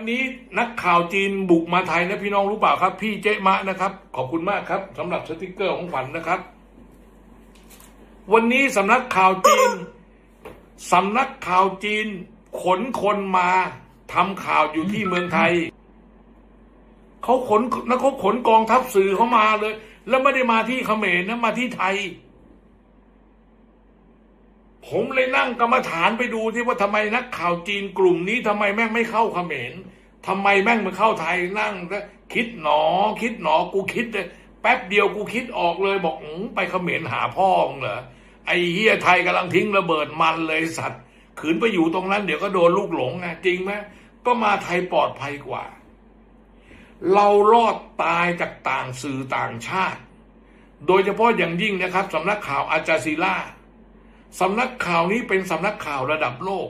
วันนี้นักข่าวจีนบุกมาไทยนะพี่น้องรู้เปล่าครับ พี่เจ๊มะนะครับ ขอบคุณมากครับสำหรับสติกเกอร์ของขวัญนะครับ วันนี้สำนักข่าวจีนสำนักข่าวจีน ขนคนมาทำข่าวอยู่ที่เมืองไทยเขาขนนะเขาขนกองทัพสื่อเข้ามาเลย แล้วไม่ได้มาที่เขมรนะมาที่ไทย ผมเลยนั่งกรรมฐานไปดูที่ว่าทำไมนักข่าวจีนกลุ่มนี้ทำไมแม่งไม่เข้าเขมรทำไมแม่งมาเข้าไทยนั่งแล้วคิดหนอ คิดหนอกูคิดเลยแป๊บเดียวกูคิดออกเลยบอกอื้อไปเขมรหาพ่อมึงเหรอไอ้เฮียไทยกำลังทิ้งระเบิดมันเลยสัตว์ขืนไปอยู่ตรงนั้นเดี๋ยวก็โดนลูกหลงไงจริงไหมก็มาไทยปลอดภัยกว่า เรารอดตายจากต่างสื่อต่างชาติ โดยเฉพาะอย่างยิ่งนะครับสำนักข่าวอาจาซีล่า สำนักข่าวนี้เป็นสำนักข่าวระดับโลก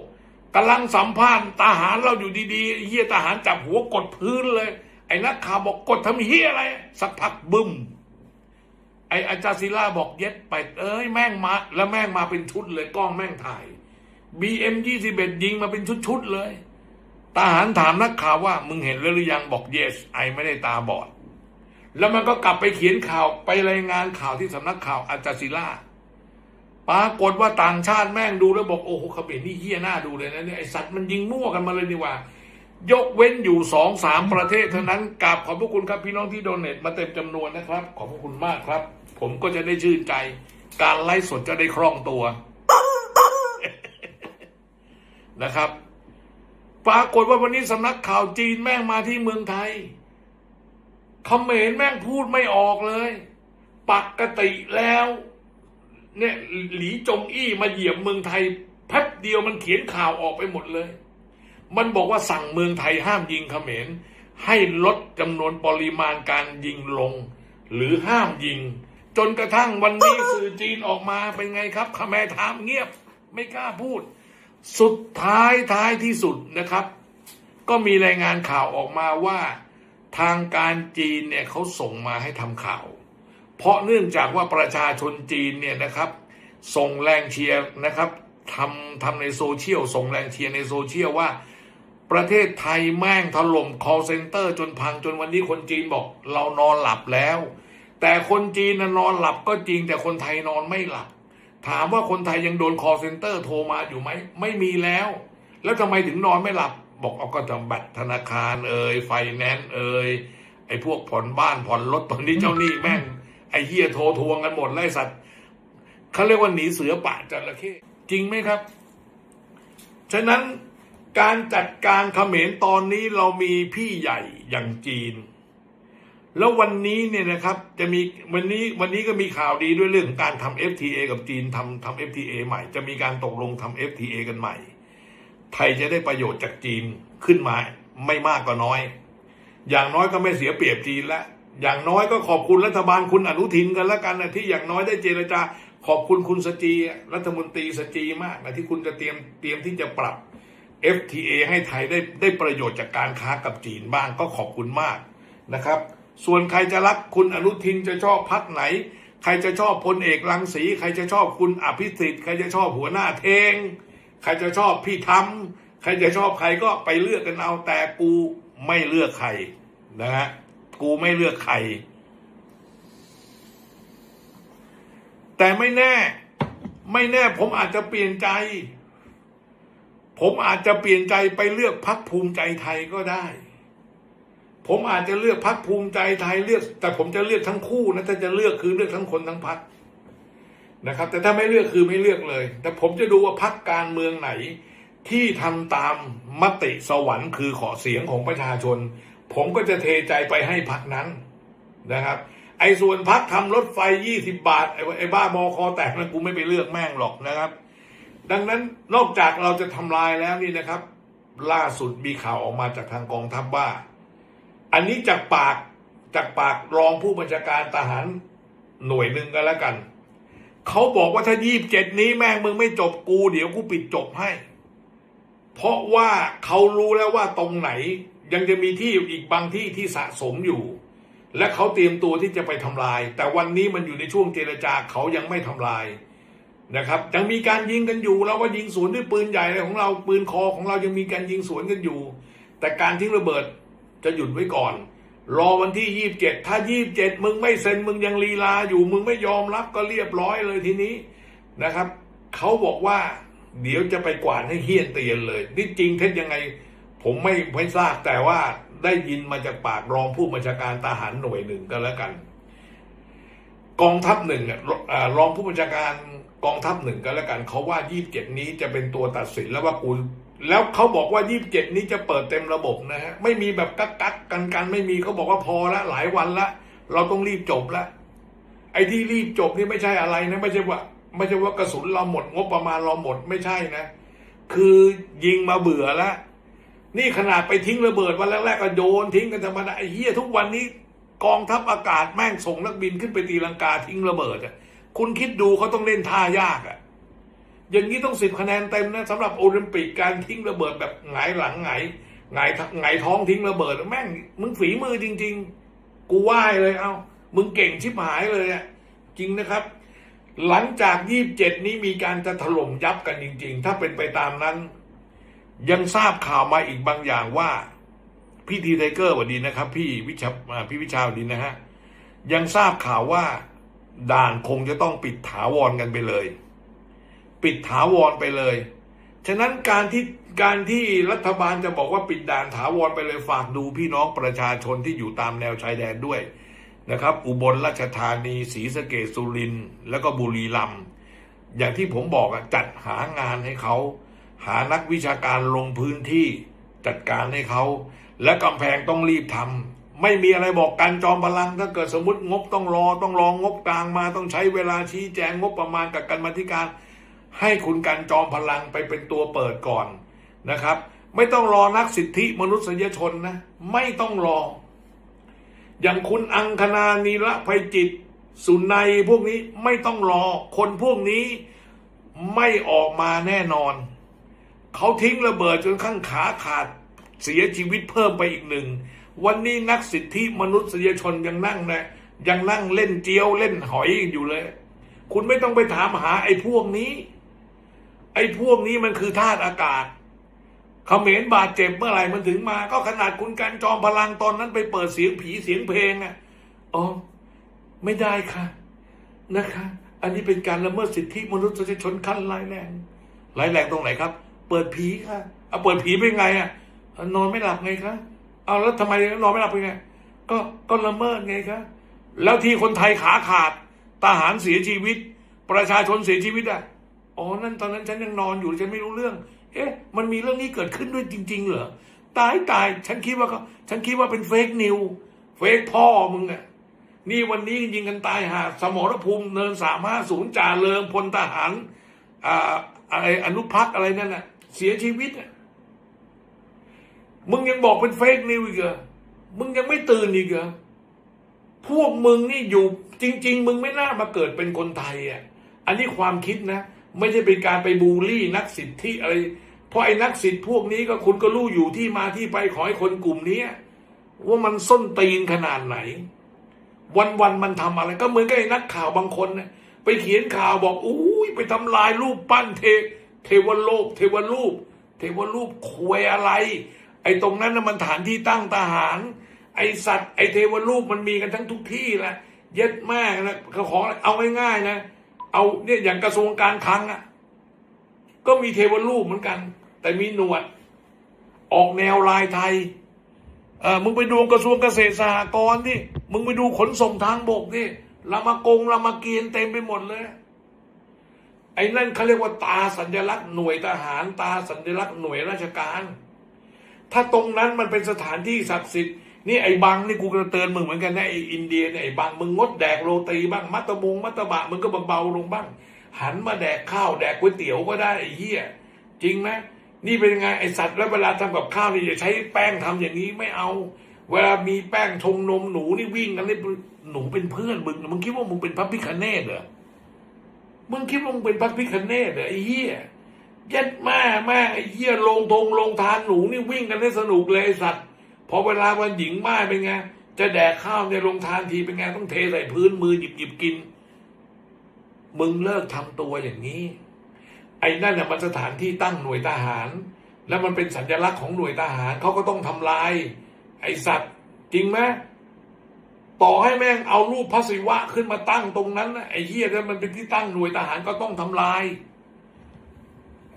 กำลังสัมภาษณ์ทหารเราอยู่ดีๆเฮียทหารจับหัวกดพื้นเลย ไอ้นักข่าวบอกกดทำเฮียอะไร สักพักบึ้มไอ้อาจารย์ศิลาบอกเย็ดไปเอ้ยแม่งมาแล้วแม่งมาเป็นชุดเลยกล้องแม่งถ่าย BM 21ยิงมาเป็นชุดๆเลยทหารถามนักข่าวว่า มึงเห็นแล้วหรือยังบอก yes ไอไม่ได้ตาบอด แล้วมันก็กลับไปเขียนข่าวไปรายงานข่าวที่สำนักข่าวอาจารย์ศิลา ปรากฏว่าต่างชาติแม่งดูแล้วบอกโอ้โหเขมรนี่เฮี้ยหน้าดูเลยนะเนี่ยไอสัตว์มันยิงมั่วกันมาเลยนี่ว่า ยกเว้นอยู่สองสามประเทศเท่านั้นกราบขอบพระคุณครับพี่น้องที่โดเนทมาเต็มจำนวนนะครับ ขอบพระคุณมากครับ ผมก็จะได้ชื่นใจ การไลฟ์สดจะได้คล่องตัวนะครับ ปรากฏว่าวันนี้สำนักข่าวจีนแม่งมาที่เมืองไทยเขมรแม่งพูดไม่ออกเลย ปกติแล้ว เนี่ยหลีจงอี้มาเหยียบเมืองไทยแป๊บเดียวมันเขียนข่าวออกไปหมดเลย มันบอกว่าสั่งเมืองไทยห้ามยิงเขมร ให้ลดจำนวนปริมาณการยิงลง หรือห้ามยิง จนกระทั่งวันนี้สื่อจีนออกมาเป็นไงครับขแมรถามเงียบไม่กล้าพูด สุดท้ายท้ายที่สุดนะครับ ก็มีรายงานข่าวออกมาว่า ทางการจีนเนี่ยเขาส่งมาให้ทำข่าว เพราะเนื่องจากว่าประชาชนจีนเนี่ยนะครับส่งแรงเชียร์นะครับทำทำในโซเชียลส่งแรงเชียร์ในโซเชียลว่า ประเทศไทยแม่งถล่ม call center จนพังจนวันนี้คนจีนบอกเรานอนหลับแล้ว แต่คนจีนนอนหลับก็จริงแต่คนไทยนอนไม่หลับ ถามว่าคนไทยยังโดน call center โทรมาอยู่ไหมไม่มีแล้ว แล้วทำไมถึงนอนไม่หลับ บอกเอาก็จำบัตรธนาคารเอ่ยไฟแนนซ์เอ่ยไอ้พวกผ่อนบ้านผ่อนรถตอนนี้เจ้าหนี้แม่ง ไอ้เฮียโทรทวงกันหมดไล่สัตว์เขาเรียกว่าหนีเสือป่าจระเข้จริงไหมครับ ฉะนั้นการจัดการเขมรตอนนี้เรามีพี่ใหญ่อย่างจีน แล้ววันนี้เนี่ยนะครับ จะมีวันนี้วันนี้ก็มีข่าวดีด้วยเรื่องของการทำ FTA กับจีนทำทำ FTA ใหม่ จะมีการตกลงทำ FTA กันใหม่ ไทยจะได้ประโยชน์จากจีนขึ้นมาไม่มากก็น้อย อย่างน้อยก็ไม่เสียเปรียบจีนแล้ว อย่างน้อยก็ขอบคุณรัฐบาลคุณอนุทินกันแล้วกันนะที่อย่างน้อยได้เจรจาขอบคุณคุณสจีรัฐมนตรีสจีมากนะที่คุณจะเตรียมเตรียมที่จะปรับ FTA ให้ไทยได้ได้ประโยชน์จากการค้ากับจีนบ้างก็ขอบคุณมากนะครับ ส่วนใครจะรักคุณอนุทินจะชอบพักไหน ใครจะชอบพลเอกรังสี ใครจะชอบคุณอภิสิทธิ์ใครจะชอบหัวหน้าเทง ใครจะชอบพี่ทำใครจะชอบใครก็ไปเลือกกันเอาแต่กูไม่เลือกใครนะฮะ กูไม่เลือกใคร แต่ไม่แน่ ไม่แน่ ผมอาจจะเปลี่ยนใจ ผมอาจจะเปลี่ยนใจไปเลือกพักภูมิใจไทยก็ได้ ผมอาจจะเลือกพักภูมิใจไทยเลือก แต่ผมจะเลือกทั้งคู่นะถ้าจะเลือกคือเลือกทั้งคนทั้งพักนะครับ แต่ถ้าไม่เลือกคือไม่เลือกเลย แต่ผมจะดูว่าพักการเมืองไหนที่ทำตามมติสวรรค์คือขอเสียงของประชาชน ผมก็จะเทใจไปให้พักนั้นนะครับ ไอ้ส่วนพักทำรถไฟยี่สิบาท ไอ้ไอบ้าบอคอแตกนั้นกูไม่ไปเลือกแม่งหรอกนะครับ ดังนั้นนอกจากเราจะทำลายแล้วนี่นะครับ ล่าสุดมีข่าวออกมาจากทางกองทัพว่า อันนี้จากปากจากปากรองผู้บัญชาการทหารหน่วยหนึ่งกันแล้วกันเขาบอกว่าถ้ายี่บเจ็ดนี้แม่งมึงไม่จบกู เดี๋ยวกูปิดจบให้ เพราะว่าเขารู้แล้วว่าตรงไหน ยังจะมีที่อีกบางที่ที่สะสมอยู่ และเขาเตรียมตัวที่จะไปทำลาย แต่วันนี้มันอยู่ในช่วงเจรจาเขายังไม่ทำลายนะครับยังมีการยิงกันอยู่เราก็ยิงสวนด้วยปืนใหญ่อะไรของเราปืนคอของเรายังมีการยิงสวนกันอยู่ แต่การทิ้งระเบิดจะหยุดไว้ก่อน รอวันที่ยี่บเจ็ดถ้ายี่บเจ็ดมึงไม่เซ็นมึงยังลีลาอยู่มึงไม่ยอมรับก็เรียบร้อยเลยทีนี้นะครับเขาบอกว่าเดี๋ยวจะไปกวาดให้เฮี้ยนเตียนเลย นี่จริงเท็จยังไง ผมไม่ไม่ทราบแต่ว่าได้ยินมาจากปากรองผู้บัญชาการทหารหน่วยหนึ่งก็แล้วกัน กองทัพหนึ่งอะรอ่ารองผู้บัญชาการกองทัพหนึ่งก็แล้วกันเขาว่ายี่บเจ็ดนี้จะเป็นตัวตัดสินแล้วว่ากูแล้วเขาบอกว่ายี่บเจ็ดนี้จะเปิดเต็มระบบนะฮะไม่มีแบบกักกักกันกันไม่มีเขาบอกว่าพอละหลายวันละ เราต้องรีบจบละไอ้ที่รีบจบนี่ไม่ใช่อะไรนะไม่ใช่ว่า ไม่ใช่ว่ากระสุนเราหมดงบประมาณเราหมดไม่ใช่นะ คือยิงมาเบื่อแล้ว นี่ขนาดไปทิ้งระเบิดวันแรกๆก็โยนทิ้งกันธรรมดาไอ้เหี้ยทุกวันนี้กองทัพอากาศแม่งส่งนักบินขึ้นไปตีลังกาทิ้งระเบิดอะคุณคิดดูเขาต้องเล่นท่ายากอะอย่างนี้ต้องสิบคะแนนเต็มนะสำหรับโอลิมปิกการทิ้งระเบิดแบบหงายหลังหงายหงายหงายท้องทิ้งระเบิด แม่งมึงฝีมือจริง ๆ กูไหว้เลยเอามึงเก่งชิบหายเลยอะจริงนะครับ หลังจากยี่บเจ็ดนี้มีการจะถล่มยับกันจริง ๆ ถ้าเป็นไปตามนั้น ยังทราบข่าวมาอีกบางอย่างว่าพี่ทีไทเกอร์สวัสดีนะครับ พี่วิชาพี่วิชาสวัสดีนะฮะยังทราบข่าวว่าด่านคงจะต้องปิดถาวรกันไปเลย ปิดถาวรไปเลย ฉะนั้นการที่การที่รัฐบาลจะบอกว่าปิดด่านถาวรไปเลยฝากดูพี่น้องประชาชนที่อยู่ตามแนวชายแดนด้วยนะครับ อุบลราชธานีศรีสะเกษสุรินทร์แล้วก็บุรีรัมย์อย่างที่ผมบอกจัดหางานให้เขา หานักวิชาการลงพื้นที่จัดการให้เขา และกำแพงต้องรีบทำไม่มีอะไรบอกการจอมพลังถ้าเกิดสมมติงบต้องรอต้องรองงบกลางมาต้องใช้เวลาชี้แจงงบประมาณกับการมาธิการ ให้คุณการจอมพลังไปเป็นตัวเปิดก่อนนะครับ ไม่ต้องรอนักสิทธิมนุษยชนนะ ไม่ต้องรอ อย่างคุณอังคณานีละภัยจิตสุนัยพวกนี้ไม่ต้องรอ คนพวกนี้ไม่ออกมาแน่นอน เขาทิ้งระเบิดจนข้างขาขาดเสียชีวิตเพิ่มไปอีกหนึ่ง วันนี้นักสิทธิมนุษยชนยังนั่งนะยังนั่งเล่นเจียวเล่นหอยอยู่เลย คุณไม่ต้องไปถามหาไอ้พวกนี้ ไอ้พวกนี้มันคือธาตุอากาศเขมรบาดเจ็บเมื่อไหร่มันถึงมา ก็ขนาดคุณการจอมพลังตอนนั้นไปเปิดเสียงผีเสียงเพลงอะอ๋อไม่ได้ค่ะนะคะ อันนี้เป็นการละเมิดสิทธิมนุษยชนขั้นร้ายแรงร้ายแรงตรงไหนครับ เปิดผีค่ะเอาเปิดผีเป็นไงอะนอนไม่หลับไงคะเอาแล้วทำไมนอนไม่หลับเป็นไง ก็ก็ละเมิดไงคะแล้วที่คนไทยขาขาดทหารเสียชีวิต ประชาชนเสียชีวิตอะอ๋อนั่นตอนนั้นฉันยังนอนอยู่ฉันไม่รู้เรื่อง เอ๊ะ มันมีเรื่องนี้เกิดขึ้นด้วยจริง ๆ เหรอตายตายฉันคิดว่าเขาฉันคิดว่าเป็นเฟกนิวเฟกพ่อมึงอะนี่วันนี้ยิงกันตายหาสมรภูมิเนินสามห้าศูนย์จ่าเริงพลทหารอ่าอะไรอนุพักษ์อะไรนั่นน่ะ เสียชีวิตอะมึงยังบอกเป็นเฟกนิวอีกเหรอมึงยังไม่ตื่นอีกเหรอพวกมึงนี่อยู่จริง ๆ มึงไม่น่ามาเกิดเป็นคนไทยอะ อันนี้ความคิดนะ ไม่ใช่เป็นการไปบูลลี่นักสิทธิอะไร เพราะไอ้นักสิทธิพวกนี้ก็คุณก็รู้อยู่ที่มาที่ไปของไอ้คนกลุ่มนี้ว่ามันส้นตีนขนาดไหน วันวันมันทำอะไร ก็เหมือนกับไอ้นักข่าวบางคนนะไปเขียนข่าวบอกอุ้ยไปทำลายรูปปั้นเท เทวโลก เทวรูป เทวรูปควยอะไร ไอ้ตรงนั้นน่ะมันฐานที่ตั้งทหาร ไอ้สัตว์ไอ้เทวรูปมันมีกันทั้งทุกที่แหละเย็ดมากนะขาขอเอาง่ายๆนะ เอาเนี่ยอย่างกระทรวงการคลังอะ ก็มีเทวรูปเหมือนกัน แต่มีหนวด ออกแนวลายไทยเออมึงไปดูกระทรวงเกษตรสหกรณ์ที่มึงไปดูขนส่งทางบกที่รามากงรามเกียนเต็มไปหมดเลย ไอ้นั่นเขาเรียกว่าตาสัญลักษณ์หน่วยทหาร ตาสัญลักษณ์หน่วยราชการ ถ้าตรงนั้นมันเป็นสถานที่ศักดิ์สิทธิ์นี่ไอ้บังนี่กูจะเตือนมึงเหมือนกันนะไอ้อินเดียเนี่ยไอ้บังมึงงดแดกโรตีบ้างมัตตบงมัตตบะมึงก็เบาๆลงบ้าง หันมาแดกข้าวแดกก๋วยเตี๋ยวก็ได้ไอ้เหี้ยจริงไหมนี่เป็นไงไอ้สัตว์แล้วเวลาทำกับข้าวนี่อย่าใช้แป้งทำอย่างนี้ไม่เอา เวลามีแป้งชงนมหนูนี่วิ่งกันเลยหนูเป็นเพื่อนมึงมึงคิดว่ามึงเป็นพระพิคเนตเหรอ มึงคิดว่ามึงเป็นพระพิคเนตเหรอไอ้เหี้ยยัดแม่แม่ไอ้เหี้ยลงทงลงทานหนูนี่วิ่งกันได้สนุกเลยไอ้สัตว์พอเวลาวันหญิงม่ายเป็นไงจะแดกข้าวในโรงทานทีเป็นไงต้องเทใส่พื้นมือหยิบหยิบกิน มึงเลิกทำตัวอย่างนี้ ไอ้นั่นน่ะมันสถานที่ตั้งหน่วยทหาร แล้วมันเป็นสัญลักษณ์ของหน่วยทหารเขาก็ต้องทำลาย ไอ้สัตว์ จริงไหม ต่อให้แม่งเอารูปพระศิวะขึ้นมาตั้งตรงนั้นไอ้เหี้ยถ้ามันเป็นที่ตั้งหน่วยทหารก็ต้องทำลาย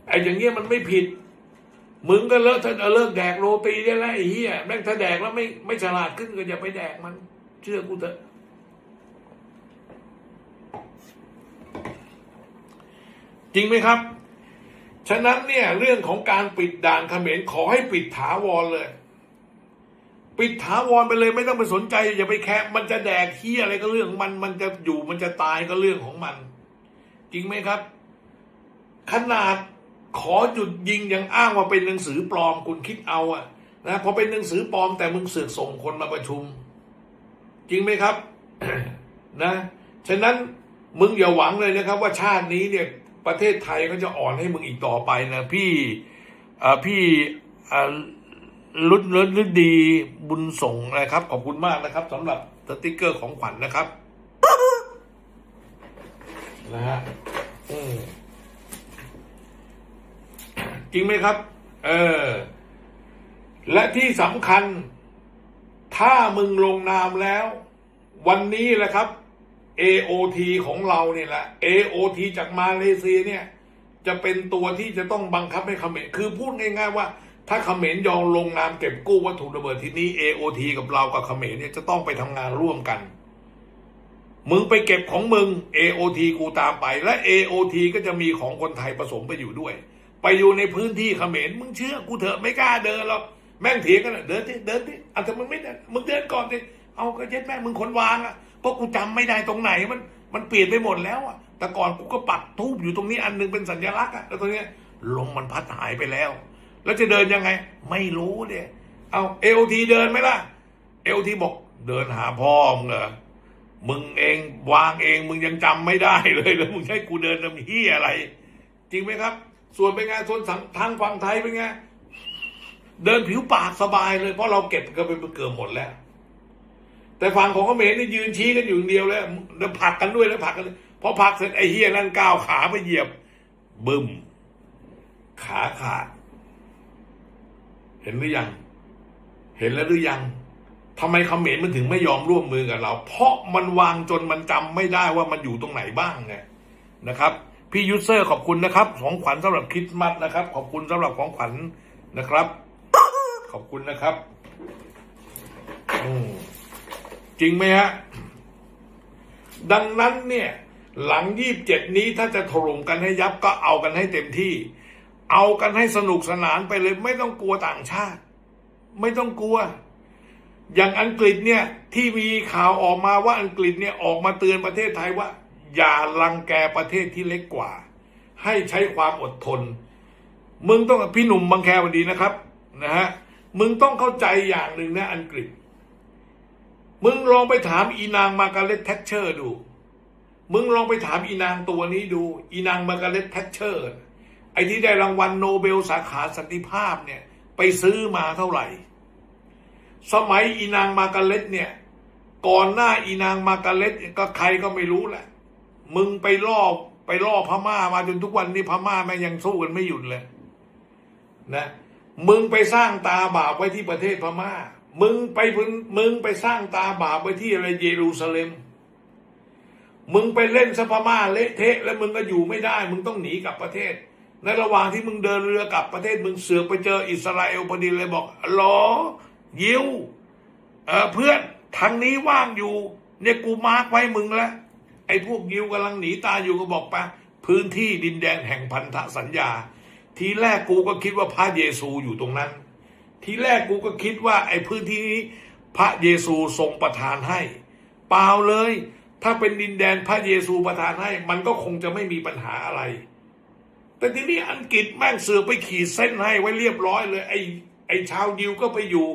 ไอ้อย่างเงี้ยมันไม่ผิด มึงก็เลิกเถอะเลิกแดกโรตีได้แล้วไอ้เหี้ยแม่งถ้าแดกแล้วไม่ไม่ฉลาดขึ้นก็อย่าไปแดกมัน เชื่อกูเถอะจริงไหมครับ ฉะนั้นเนี่ยเรื่องของการปิดด่านเขมรขอให้ปิดถาวรเลย ปิดถาวรไปเลยไม่ต้องไปสนใจ อย่าไปแคะมันจะแดกเฮียอะไรก็เรื่องของมันมันจะอยู่มันจะตายก็เรื่องของมัน จริงไหมครับ ขนาดขอหยุดยิงยังอ้างว่าเป็นหนังสือปลอมคุณคิดเอาอะนะพอเป็นหนังสือปลอมแต่มึงเสือกส่งคนมาประชุม จริงไหมครับนะฉะนั้นมึงอย่าหวังเลยนะครับ ว่าชาตินี้เนี่ยประเทศไทยก็จะอ่อนให้มึงอีกต่อไปนะพี่อ่อพี่อ่อ รุดรุดรุดดีบุญส่งนะครับ ขอบคุณมากนะครับสำหรับสติกเกอร์ของขวัญนะครับนะฮะจริงไหมครับ เออ และที่สำคัญ ถ้ามึงลงนามแล้ว วันนี้แหละครับ AOT ของเราเนี่ยแหละ AOT จากมาเลเซียเนี่ย จะเป็นตัวที่จะต้องบังคับให้เขมรคือพูดง่ายๆว่า ถ้าเขมรยอมลงนามเก็บกู้วัตถุระเบิดที่นี้ AOT กับเรากับเขมรเนี่ยจะต้องไปทำงานร่วมกัน มึงไปเก็บของมึง AOT กูตามไป และ AOT ก็จะมีของคนไทยผสมไปอยู่ด้วย ไปอยู่ในพื้นที่เขมรมึงเชื่อกูเถอะไม่กล้าเดินหรอกแม่งเถียงกันเดินดิเดินดิอะแต่มึงไม่เดินมึงเดินก่อนดิเอาก็เย็ดแม่มึงคนวางอะก็กูจำไม่ได้ตรงไหนมันมันเปลี่ยนไปหมดแล้วอะแต่ก่อนกูก็ปักทูบอยู่ตรงนี้อันหนึงเป็นสัญลักษณ์อะแล้วตรงนี้ลมมันพัดหายไปแล้ว แล้วจะเดินยังไง ไม่รู้เนี่ยเอาเอลทีเดินไหมล่ะ เอลทีบอก เดินหาพ่อมึงเหรอมึงเองวางเองมึงยังจำไม่ได้เลยแล้วมึงให้กูเดินทำเฮียอะไร จริงไหมครับ ส่วนเป็นไงส่วนทางฝั่งไทยเป็นไงเดินผิวปากสบายเลยเพราะเราเก็บกันไปเกือบหมดแล้ว แต่ฝั่งของเขมรนี่ยืนชี้กันอยู่อย่างเดียวแล้วเดินผลักกันด้วยแล้วผักกันพอผักเสร็จไอ้เฮียนั่นก้าวขาไปเหยียบบึ้มขาขาด เห็นหรือยัง เห็นแล้วหรือยังทำไมเขมรมันถึงไม่ยอมร่วมมือกับเรา เพราะมันวางจนมันจำไม่ได้ว่ามันอยู่ตรงไหนบ้างไงนะครับ พี่ยูเซอร์ขอบคุณนะครับ ของขวัญสำหรับคริสต์มาสนะครับ ขอบคุณสำหรับของขวัญนะครับ ขอบคุณนะครับจริงไหมฮะดังนั้นเนี่ย หลังยี่บเจ็ดนี้ถ้าจะถล่มกันให้ยับก็เอากันให้เต็มที่ เอากันให้สนุกสนานไปเลย ไม่ต้องกลัวต่างชาติ ไม่ต้องกลัว อย่างอังกฤษเนี่ยที่มีข่าวออกมาว่าอังกฤษเนี่ยออกมาเตือนประเทศไทยว่า อย่ารังแกประเทศที่เล็กกว่า ให้ใช้ความอดทน มึงต้องพี่หนุ่มบางแควันดีนะครับนะฮะมึงต้องเข้าใจอย่างหนึ่งนะอังกฤษ มึงลองไปถามอีนางมาร์กาเร็ตแทชเชอร์ดู มึงลองไปถามอีนางตัวนี้ดู อีนางมาร์กาเร็ตแทชเชอร์ ไอ้ที่ได้รางวัลโนเบลสาขาสันติภาพเนี่ย ไปซื้อมาเท่าไหร่ สมัยอีนางมาร์กาเร็ตเนี่ย ก่อนหน้าอีนางมาร์กาเร็ตก็ใครก็ไม่รู้แหละ มึงไปล่อไปล่อพม่ามาจนทุกวันนี้พม่าแม่ยังสู้กันไม่หยุดเลยนะมึงไปสร้างตาบาปไว้ที่ประเทศพม่า มึงไปมึงไปสร้างตาบาปไว้ที่อะไรเยรูซาเล็ม มึงไปเล่นสพม่าเละเทะแล้วมึงก็อยู่ไม่ได้ มึงต้องหนีกลับประเทศ ในระหว่างที่มึงเดินเรือกลับประเทศมึงเสือกไปเจออิสราเอลพอดีเลยบอกหรอยิวเออเพื่อนทางนี้ว่างอยู่ เนี่ยกูมาร์กไว้มึงแล้วไอ้พวกยิวกำลังหนีตายอยู่ก็บอกไปพื้นที่ดินแดนแห่งพันธสัญญา ทีแรกกูก็คิดว่าพระเยซูอยู่ตรงนั้น ทีแรกกูก็คิดว่าไอ้พื้นที่นี้พระเยซูทรงประทานให้ เปล่าเลย ถ้าเป็นดินแดนพระเยซูประทานให้ มันก็คงจะไม่มีปัญหาอะไร แต่ทีนี้อังกฤษแม่งเสือไปขีดเส้นให้ไว้เรียบร้อยเลย ไอ้ไอ้ชาวยิวก็ไปอยู่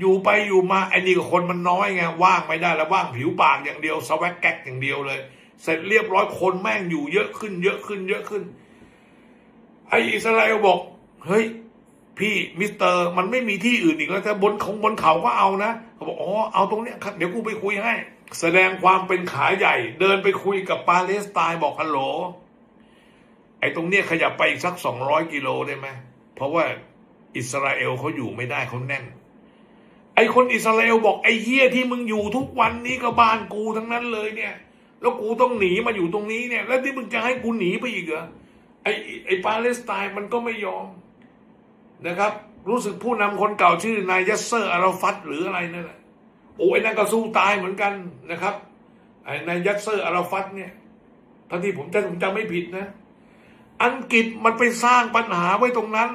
อยู่ไปอยู่มาไอ้นี่ก็คนมันน้อยไงว่างไม่ได้แล้วว่างผิวปากอย่างเดียวสวักแก๊กอย่างเดียวเลย เสร็จเรียบร้อยคนแม่งอยู่เยอะขึ้น เยอะขึ้น เยอะขึ้น ไอ้อิสราเอลบอก เฮ้ยพี่มิสเตอร์มันไม่มีที่อื่นอีกแล้วถ้าบนของบนเขาก็เอานะเขาบอกอ๋อเอาตรงเนี้ยครับเดี๋ยวกูไปคุยให้ แสดงความเป็นขาใหญ่ เดินไปคุยกับปาเลสไตน์บอกฮัลโหล ไอ้ตรงเนี้ยขยับไปอีกสักสองร้อยกิโลได้ไหมเพราะว่าอิสราเอลเขาอยู่ไม่ได้เขาแน่น ไอ้คนอิสราเอลบอกไอ้เฮียที่มึงอยู่ทุกวันนี้ก็บ้านกูทั้งนั้นเลยเนี่ย แล้วกูต้องหนีมาอยู่ตรงนี้เนี่ย แล้วที่มึงจะให้กูหนีไปอีกเหรอไอ้ไอ้ปาเลสไตน์มันก็ไม่ยอมนะครับ รู้สึกผู้นำคนเก่าชื่อนายยัสเซอร์อาราฟัตหรืออะไรนั่นแหละโอ้ยนั่นก็สู้ตายเหมือนกันนะครับไอ้นายยัสเซอร์อาราฟัตเนี่ยถ้าที่ผมจะผมจำไม่ผิดนะ อังกฤษมันไปสร้างปัญหาไว้ตรงนั้น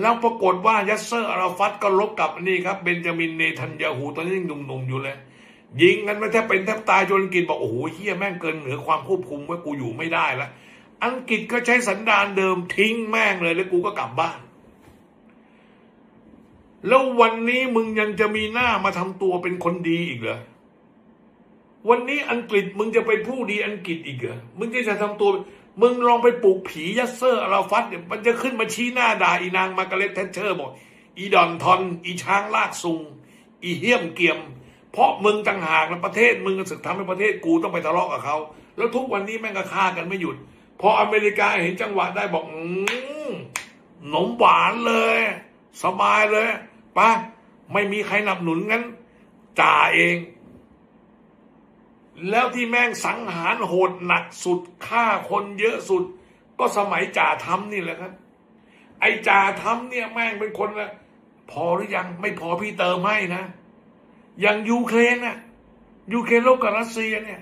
แล้วปรากฏว่ายัสเซอร์อาราฟัตก็ลบกับนี่ครับเบนจามินเนทันยาฮูตอนนี้ยังหนุ่มๆอยู่เลย ยิงกันมาแทบเป็นแทบตายจนอังกฤษบอกโอ้โหเฮียแม่งเกินเหนือความควบคุมไว้กูอยู่ไม่ได้ล้วอังกฤษก็ใช้สันดานเดิมทิ้งแม่งเลยแล้วกูก็กลับบ้านแล้ววันนี้มึงยังจะมีหน้ามาทำตัวเป็นคนดีอีกเหรอ วันนี้อังกฤษมึงจะเป็นผู้ดีอังกฤษอีกเหรอ มึงจะจะทำตัว มึงลองไปปลูกผียัสเซอร์อาราฟัตเนี่ยมันจะขึ้นมาชี้หน้าด่าอีนางมาร์กาเร็ตแทชเชอร์บอกอีดอนทอน อีช้างลากซุง อีเฮี้ยมเกียม เพราะมึงต่างหากนะประเทศมึงสึกทำให้ประเทศกูต้องไปทะเลาะกับเขา แล้วทุกวันนี้แม่งก็ฆ่ากันไม่หยุด พออเมริกาเห็นจังหวะได้บอกอืหนมหวานเลย สบายเลยปะไม่มีใครหนับหนุนงั้นจ่าเอง แล้วที่แม่งสังหารโหดหนักสุดฆ่าคนเยอะสุด ก็สมัยจ่าทำนี่แหละครับ ไอ้จ่าทำเนี่ยแม่งเป็นคนละพอหรือยังไม่พอพี่เติมให้นะ อย่างยูเครนน่ะยูเครนลบกับรัสเซียเนี่ย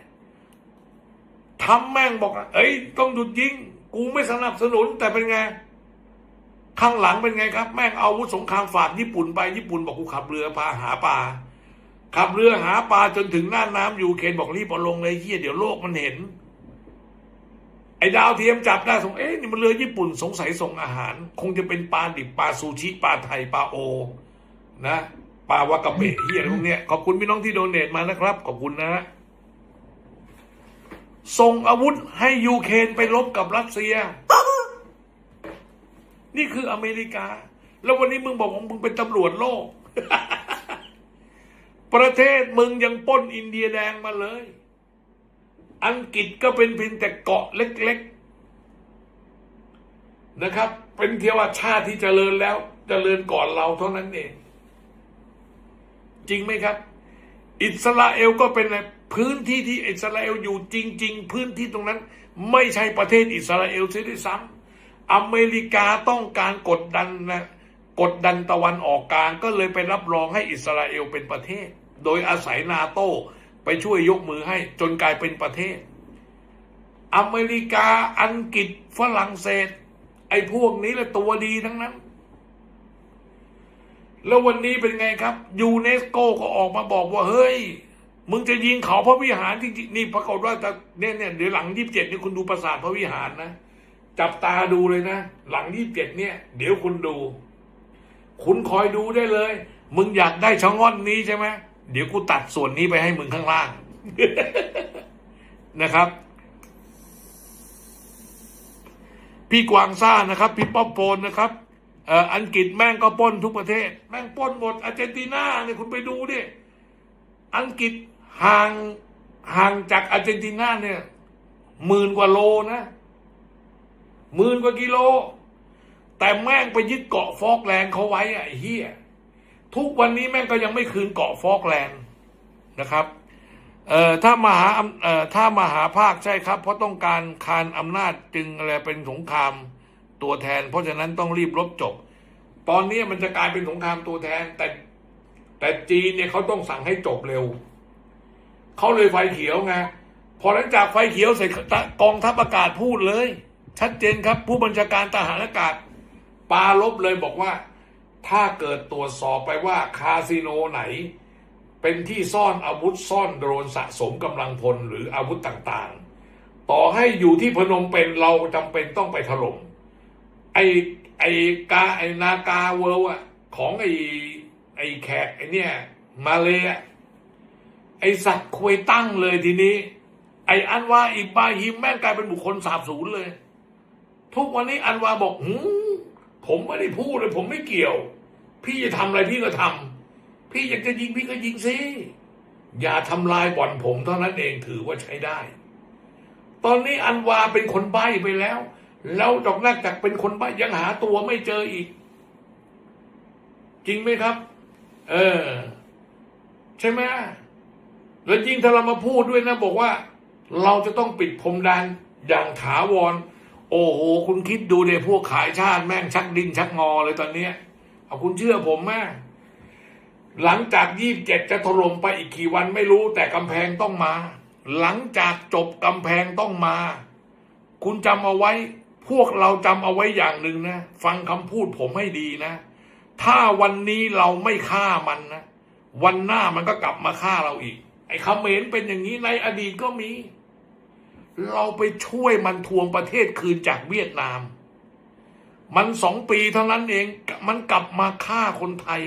ทำแม่งบอกเอ้ยต้องหยุดยิง กูไม่สนับสนุนแต่เป็นไง ข้างหลังเป็นไงครับ แม่งเอาอาวุธสงครามฝากญี่ปุ่นไปญี่ปุ่นบอกกูขับเรือพาหาปลา ขับเรือหาปลาจนถึงหน้าน้ำอยู่เคนบอกรีบเอาลงเลยเฮียเดี๋ยวโลกมันเห็น ไอ้ดาวเทียมจับได้สงเอ๊ะนี่มันเรือญี่ปุ่นสงสัยส่งอาหาร คงจะเป็นปลาดิบปลาซูชิปลาไทยปลาโอ นะปลาวากาเบะเฮียพวกเนี้ยขอบคุณพี่น้องที่โดเนทมานะครับ ขอบคุณนะฮะส่งอาวุธให้ยูเครนไปรบกับรัสเซีย นี่คืออเมริกา แล้ววันนี้มึงบอกว่ามึงเป็นตำรวจโลก ประเทศมึงยังป้นอินเดียแดงมาเลย อังกฤษก็เป็นเพียงแต่เกาะเล็กๆนะครับ เป็นเทวชาติที่เจริญแล้วเจริญก่อนเราเท่านั้นเอง จริงไหมครับ อิสราเอลก็เป็นอะไรพื้นที่ที่อิสราเอลอยู่จริง ๆ พื้นที่ตรงนั้น ไม่ใช่ประเทศอิสราเอลเสียด้วยซ้ำอเมริกาต้องการกดดันนะ กดดันตะวันออกกลางก็เลยไปรับรองให้อิสราเอลเป็นประเทศ โดยอาศัยนาโต้ไปช่วยยกมือให้จนกลายเป็นประเทศ อเมริกาอังกฤษฝรั่งเศส ไอ้พวกนี้แหละตัวดีทั้งนั้น แล้ววันนี้เป็นไงครับ ยูเนสโกก็ออกมาบอกว่า เฮ้ย มึงจะยิงเขาพระวิหารจริงๆนี่ปรากฏว่าแต่เนี่ยเนี่ยเดี๋ยวหลังยี่สิบเจ็ดนี่คุณดูปราสาทพระวิหารนะ จับตาดูเลยนะ หลังยี่สิบเจ็ดเนี่ย เดี๋ยวคุณดู คุณคอยดูได้เลย มึงอยากได้ช่องง่อนนี้ใช่ไหมเดี๋ยวกูตัดส่วนนี้ไปให้มึงข้างล่างนะครับ พี่กวางซ่านะครับ พี่ป๊อปโปนนะครับเอออังกฤษแม่งก็ป้นทุกประเทศ แม่งป้นหมดอาร์เจนตินาเนี่ยคุณไปดูดิอังกฤษห่างห่างจากอาร์เจนตินาเนี่ยหมื่นกว่าโลนะหมื่นกว่ากิโล แต่แม่งไปยึดเกาะฟอกแลนด์เขาไว้อะเหี้ยทุกวันนี้แม่งก็ยังไม่คืนเกาะฟอกแลนด์นะครับเอ่อถ้ามหาอำเอ่อถ้ามหาภาคใช่ครับ เพราะต้องการคานอำนาจจึงอะไรเป็นสงครามตัวแทน เพราะฉะนั้นต้องรีบรบจบ ตอนนี้มันจะกลายเป็นสงครามตัวแทน แต่แต่จีนเนี่ยเขาต้องสั่งให้จบเร็วเขาเลยไฟเขียวไงพอหลังจากไฟเขียวเสร็จกองทัพอากาศพูดเลย ชัดเจนครับ ผู้บัญชาการทหารอากาศ ปาลบเลยบอกว่า ถ้าเกิดตรวจสอบไปว่าคาสิโนไหน เป็นที่ซ่อนอาวุธซ่อนโดรนสะสมกำลังพลหรืออาวุธต่างๆ ต่อให้อยู่ที่พนมเปญเราจำเป็นต้องไปถล่มไอไอกาไอนากาเวิลอะของไอไอแขกไอเนี่ยมาเลยอะไอสัตว์ควยตั้งเลยทีนี้ ไออันวาอิบาฮิมแม่งกลายเป็นบุคคลสาบสูญเลย ทุกวันนี้อันวาบอกหืม ผมไม่ได้พูดเลยผมไม่เกี่ยว พี่จะทำอะไรพี่ก็ทำพี่อยากจะยิงพี่ก็ยิงสิอย่าทำลายบ่อนผมเท่านั้นเองถือว่าใช้ได้ ตอนนี้อันวาเป็นคนใบ้ไปแล้ว แล้วดอกนักจากเป็นคนใบ้ยังหาตัวไม่เจออีก จริงไหมครับ เออ ใช่ไหมแล้วยิ่งถ้าเรามาพูดด้วยนะ บอกว่า เราจะต้องปิดพรมแดนอย่างถาวร โอ้โห คุณคิดดูเนี่ยพวกขายชาติแม่งชักดินชักงอเลยตอนเนี้ยเอาคุณเชื่อผมแม่หลังจากยี่สิบเจ็ดจะถล่มไปอีกกี่วันไม่รู้ แต่กำแพงต้องมา หลังจากจบกำแพงต้องมา คุณจำเอาไว้ พวกเราจำเอาไว้อย่างหนึ่งนะ ฟังคำพูดผมให้ดีนะ ถ้าวันนี้เราไม่ฆ่ามันนะ วันหน้ามันก็กลับมาฆ่าเราอีก ไอ้เมรเป็นอย่างนี้ในอดีตก็มี เราไปช่วยมันทวงประเทศคืนจากเวียดนาม มันสองปีเท่านั้นเอง มันกลับมาฆ่าคนไทย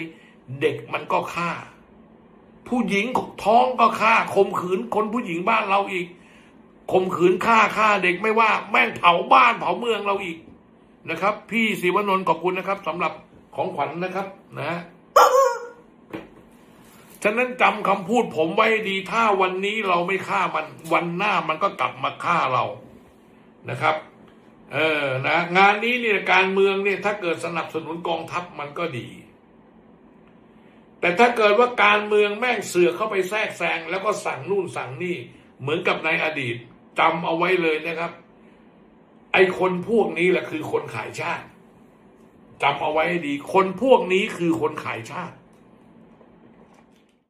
เด็กมันก็ฆ่า ผู้หญิงท้องก็ฆ่าข่มขืนคนผู้หญิงบ้านเราอีกข่มขืนฆ่าฆ่าเด็กไม่ว่า แม่งเผาบ้านเผาเมืองเราอีกนะครับ พี่ศิวนนท์ขอบคุณนะครับสำหรับของขวัญนะครับนะ ฉะนั้นจำคำพูดผมไว้ดี ถ้าวันนี้เราไม่ฆ่ามัน วันหน้ามันก็กลับมาฆ่าเรานะครับ เออนะงานนี้เนี่ยการเมืองเนี่ยถ้าเกิดสนับสนุนกองทัพมันก็ดี แต่ถ้าเกิดว่าการเมืองแม่งเสือเข้าไปแทรกแซงแล้วก็สั่งนู่นสั่งนี่ เหมือนกับในอดีตจำเอาไว้เลยนะครับ ไอ้คนพวกนี้แหละคือคนขายชาติจำเอาไว้ให้ดี คนพวกนี้คือคนขายชาติ